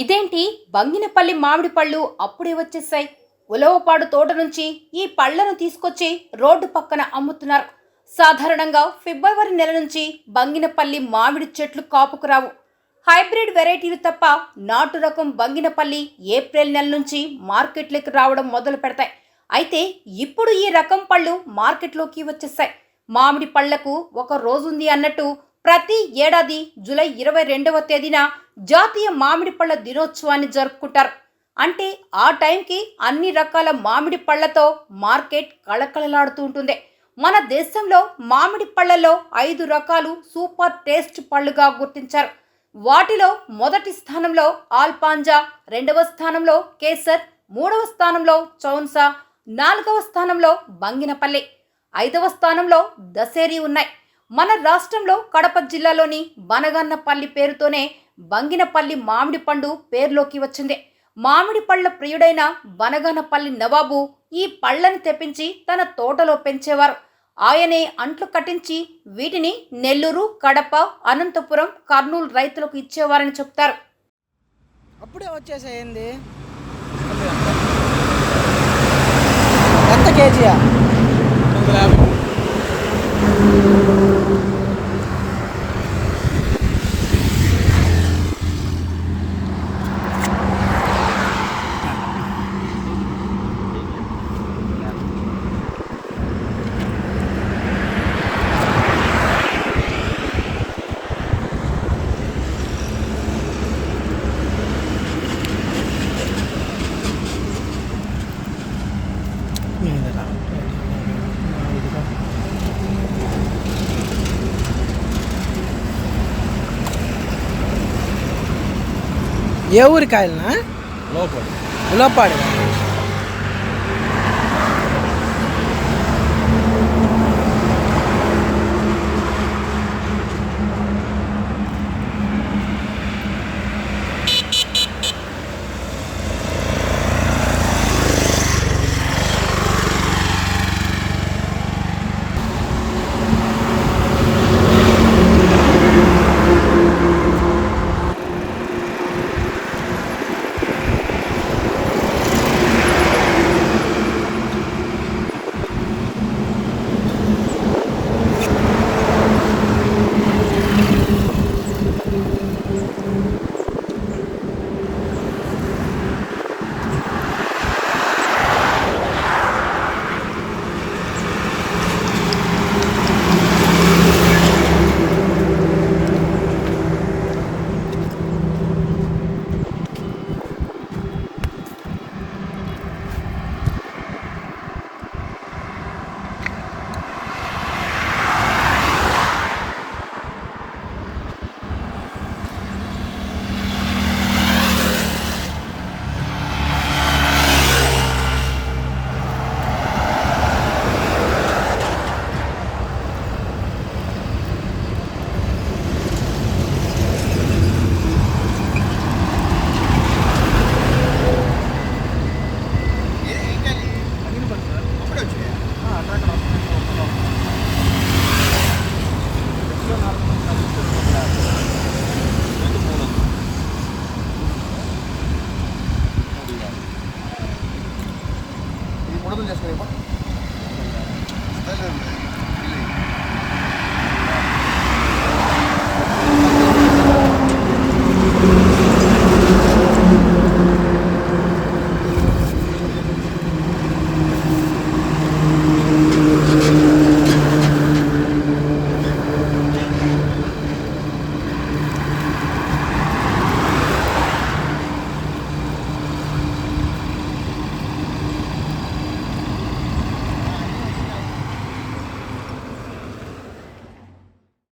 ఇదేంటి? బంగినపల్లి మామిడి పళ్ళు అప్పుడే వచ్చేసాయి ఉలవపాడు తోట నుంచి ఈ పళ్ళను తీసుకొచ్చి రోడ్డు పక్కన అమ్ముతున్నారు. సాధారణంగా ఫిబ్రవరి నెల నుంచి బంగినపల్లి మామిడి చెట్లు కాపుకు రావు. హైబ్రిడ్ వెరైటీలు తప్ప నాటు రకం బంగినపల్లి ఏప్రిల్ నెల నుంచి మార్కెట్లోకి రావడం మొదలు పెడతాయి. అయితే ఇప్పుడు ఈ రకం పళ్ళు మార్కెట్లోకి వచ్చేసాయి మామిడి పళ్ళకు ఒక రోజుంది అన్నట్టు ప్రతి ఏడాది జూలై ఇరవై రెండవ తేదీన జాతీయ మామిడి పళ్ళ దినోత్సవాన్ని జరుపుకుంటారు. అంటే ఆ టైంకి అన్ని రకాల మామిడి పళ్ళతో మార్కెట్ కళకళలాడుతూ ఉంటుంది. మన దేశంలో మామిడి పళ్ళలో ఐదు రకాలు సూపర్ టేస్ట్ పళ్ళుగా గుర్తించారు. వాటిలో మొదటి స్థానంలో ఆల్పాంజా రెండవ స్థానంలో కేసర్ మూడవ స్థానంలో చౌన్సా నాలుగవ స్థానంలో బంగినపల్లి ఐదవ స్థానంలో దసేరి ఉన్నాయి. మన రాష్ట్రంలో కడప జిల్లాలోని బనగన్నపల్లి పేరుతోనే బంగినపల్లి మామిడి పండు పేరులోకి వచ్చింది. మామిడి పళ్ళ ప్రియుడైన బనగనపల్లి నవాబు ఈ పళ్ళని తెప్పించి తన తోటలో పెంచేవారు. ఆయనే అంట్లు కట్టించి వీటిని నెల్లూరు కడప అనంతపురం కర్నూలు రైతులకు ఇచ్చేవారని చెప్తారు. అప్పుడే వచ్చేసేయండి ఎంత కేజీయా? ఏ ఊరి కాయలనా లోపల ఉలపాడు చేసుకుని